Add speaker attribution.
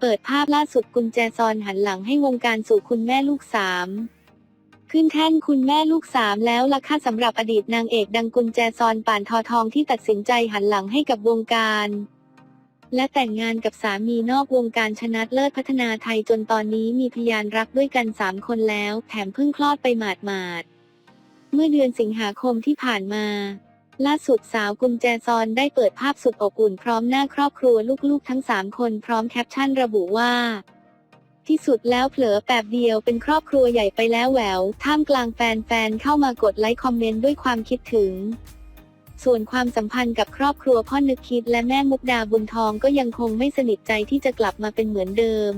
Speaker 1: เปิดภาพล่าสุดกุญแจซอนหันหลังให้วงการสู่คุณแม่ลูกสามขึ้นแท่นคุณแม่ลูกสามแล้วล่ะค่ะสำหรับอดีตนางเอกดังกุญแจซอนป่านทอทองที่ตัดสินใจหันหลังให้กับวงการ และแต่งงานกับสามีนอกวงการชนะเลิศพัฒนาไทยจนตอนนี้มีพยานรักด้วยกันสามคนแล้ว แถมเพิ่งคลอดไปหมาดๆเมื่อเดือนสิงหาคมที่ผ่านมา ล่าสุดสาวกุญแจซอนได้เปิดภาพสุดอบอุ่นพร้อมหน้าครอบครัวลูกๆ ทั้ง 3 คนพร้อมแคปชั่นระบุว่า ที่สุดแล้วเผลอแป๊บเดียวเป็นครอบครัวใหญ่ไปแล้วแหวว ท่ามกลางแฟนๆ เข้ามากดไลค์คอมเมนต์ด้วยความคิดถึง ส่วนความสัมพันธ์กับครอบครัวพ่อนึกคิดและแม่มุกดาบุญทองก็ยังคงไม่สนิทใจที่จะกลับมาเป็นเหมือนเดิม